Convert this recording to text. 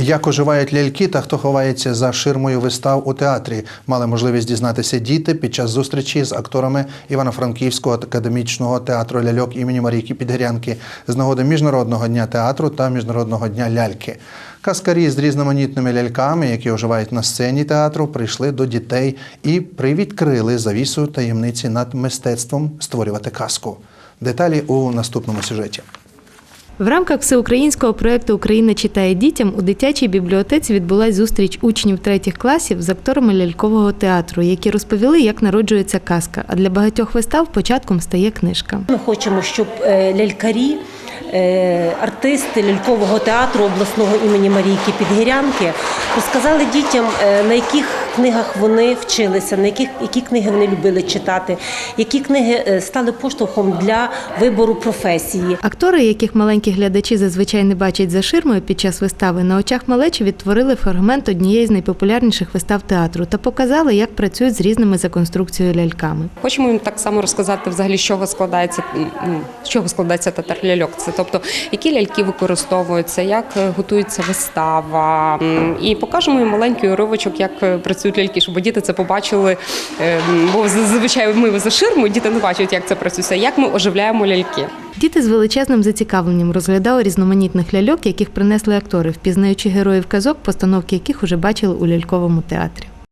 Як оживають ляльки та хто ховається за ширмою вистав у театрі, мали можливість дізнатися діти під час зустрічі з акторами Івано-Франківського академічного театру ляльок імені Марійки Підгірянки з нагоди Міжнародного дня театру та Міжнародного дня ляльки. Каскарі з різноманітними ляльками, які оживають на сцені театру, прийшли до дітей і привідкрили завісу таємниці над мистецтвом створювати казку. Деталі у наступному сюжеті. В рамках всеукраїнського проєкту Україна читає дітям у дитячій бібліотеці відбулась зустріч учнів третіх класів з акторами лялькового театру, які розповіли, як народжується казка. А для багатьох вистав початком стає книжка. Ми хочемо, щоб е, лялькарі, е, артисти лялькового театру обласного імені Марійки Підгірянки розказали дітям, е, на яких книгах вони вчилися, на яких які книги вони любили читати, які книги е, стали поштовхом для вибору професії. Актори, яких маленькі глядачі зазвичай не бачать за ширмою під час вистави, на очах малечі відтворили фрагмент однієї з найпопулярніших вистав театру та показали, як працюють з різними за конструкцією ляльками. Хочемо їм так само розказати, взагалі, з чого складається з чого складається татар ляльок. Це тобто, які ляльки використовуються, як готується вистава, і покажемо їм маленький уривочок, як е, працюють ляльки, щоб діти це побачили. е, Бо зазвичай ми за ширму діти не бачать, як це працює, як ми оживляємо ляльки. Діти з величезним зацікавленням розглядали різноманітних ляльок, яких принесли актори, впізнаючи героїв казок, постановки яких уже бачили у ляльковому театрі.